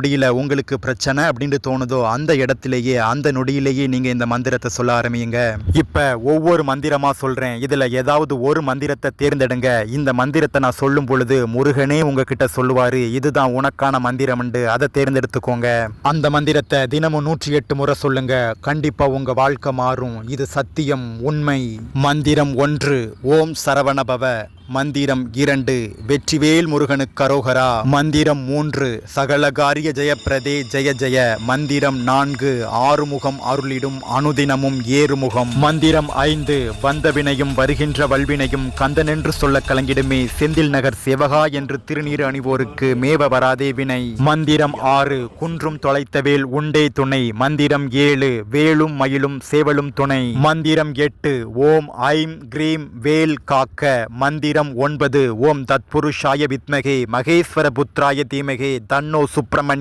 நொடியில் உங்களுக்கு பிரச்சனை அப்படின்னு தோணுதோ அந்த இடத்திலேயே அந்த நொடியிலேயே நீங்கள் இந்த மந்திரத்தை சொல்ல ஆரம்பியுங்க. இப்போ ஒவ்வொரு மந்திரமாக சொல்கிறேன் இதில் ஏதாவது ஒரு மந்திரத்தை தேர்ந்தெடுங்க. இந்த மந்திரத்தை நான் சொல்லும் பொழுது முருகனே உங்ககிட்ட சொல்லுவார் இதுதான் உனக்கான மந்திரம்ண்டு. அதை தேர்ந்தெடுத்துக்கோங்க. அந்த மந்திரத்தை தினமும் நூற்றி எட்டு முறை சொல்லுங்க. கண்டிப்பாக உங்கள் வாழ்க்கை மாறும். இது சத்தியம் உண்மை. மந்திரம் ஒன்று ஓம் சரவணபவ. மந்திரம் இரண்டு வெற்றிவேல் முருகனுக்கு கரோகரா. மந்திரம் மூன்று சகலகாரிய ஜெயப்பிரதே ஜெய ஜெய. மந்திரம் நான்கு ஆறுமுகம் அருளிடும் அனுதினமும் ஏறுமுகம். மந்திரம் ஐந்து வந்த வினையும் வருகின்ற வல்வினையும் கந்தனென்று சொல்ல கலங்கிடுமே செந்தில் நகர் சிவகா என்று திருநீர் அணிவோருக்கு மேவ வராதே வினை. மந்திரம் ஆறு குன்றும் தொலைத்த வேல் உண்டே துணை. மந்திரம் ஏழு வேலும் மயிலும் சேவலும் துணை. மந்திரம் எட்டு ஓம் ஐம் கிரீம் வேல் காக்க. மந்திரம் மந்திரம் ஒன்பது ஓம் தத்புருஷாய வித்மகே மகேஸ்வர புத்ராய தீமகே தன்னோ சுப்பிரமணிய